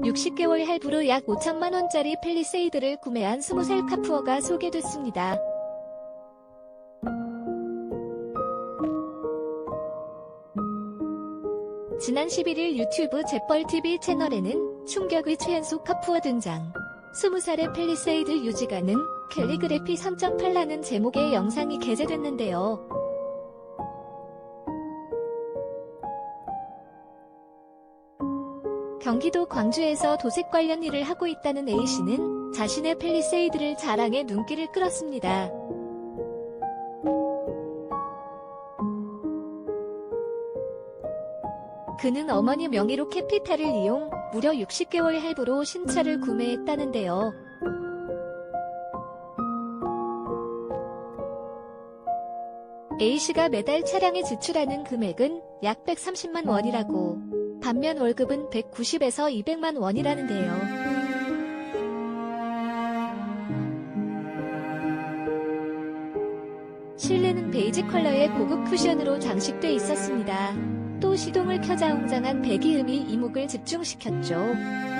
60개월 할부로 약 5천만원짜리 펠리세이드를 구매한 20살 카푸어가 소개됐습니다. 지난 11일 유튜브 재벌TV 채널에는 충격의 최연소 카푸어 등장. 20살의 펠리세이드 유지 가능 캘리그래피 3.8라는 제목의 영상이 게재됐는데요. 경기도 광주에서 도색 관련 일을 하고 있다는 A씨는 자신의 펠리세이드를 자랑해 눈길을 끌었습니다. 그는 어머니 명의로 캐피탈을 이용 무려 60개월 할부로 신차를 구매했다는데요. A씨가 매달 차량에 지출하는 금액은 약 130만 원이라고 반면 월급은 190에서 200만 원이라는데요. 실내는 베이지 컬러의 고급 쿠션으로 장식돼 있었습니다. 또 시동을 켜자 웅장한 배기음이 이목을 집중시켰죠.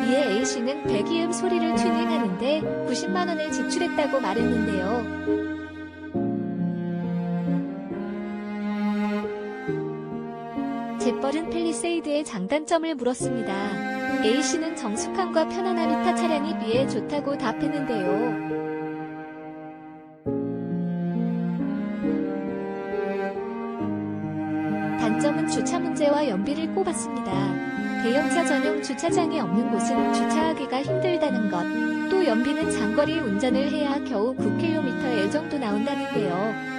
이에 A씨는 배기음 소리를 튜닝하는데 90만원을 지출했다고 말했는데요. 재벌은 펠리세이드의 장단점을 물었습니다. A씨는 정숙함과 편안함이 타 차량에 비해 좋다고 답했는데요. 단점은 주차 문제와 연비를 꼽았습니다. 대형차 전용 주차장이 없는 곳은 주차하기가 힘들다는 것. 또 연비는 장거리 운전을 해야 겨우 9km의 정도 나온다는데요.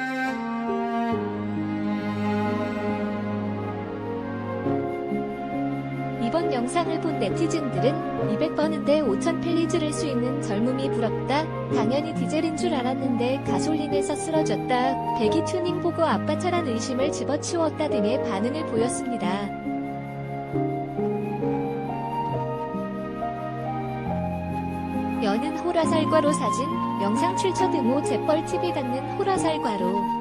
이번 영상을 본 네티즌들은 200번인데 5천 펠리즈를 수 있는 젊음이 부럽다. 당연히 디젤인 줄 알았는데 가솔린에서 쓰러졌다. 배기 튜닝 보고 아빠 차란 의심을 집어치웠다 등의 반응을 보였습니다. 여는 호라살과로 사진, 영상 출처 등호 재벌TV 닿는 호라살과로